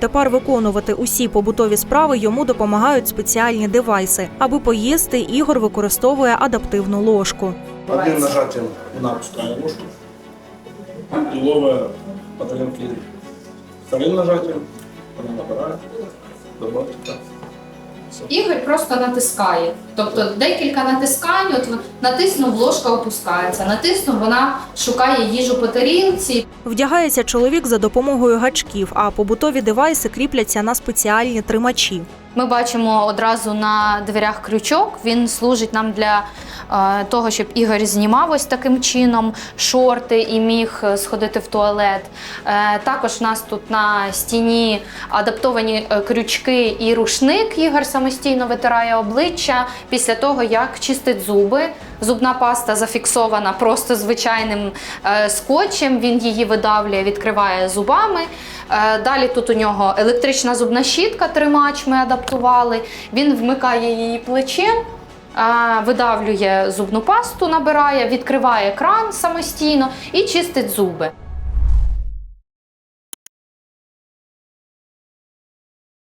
Тепер виконувати усі побутові справи йому допомагають спеціальні девайси. Аби поїсти, Ігор використовує адаптивну ложку. Одним нажатием вона опускает ложку і ловить по тарілки. Вторим нажатием вона набирає добавки так. Ігор просто натискає. Тобто декілька натискань, от натиснув, ложка опускається, натиснув, вона шукає їжу по тарілці. Вдягається чоловік за допомогою гачків, а побутові девайси кріпляться на спеціальні тримачі. Ми бачимо одразу на дверях крючок. Він служить нам для е, того, щоб Ігор знімав ось таким чином шорти і міг е, сходити в туалет. Е, також у нас тут на стіні адаптовані крючки і рушник. Ігор самостійно витирає обличчя після того, як чистить зуби. Зубна паста зафіксована просто звичайним е, скотчем. Він її видавлює, відкриває зубами. Е, Далі тут у нього електрична зубна щітка, тримач ми адаптували. Він вмикає її плечем, е, видавлює зубну пасту, набирає, відкриває кран самостійно і чистить зуби.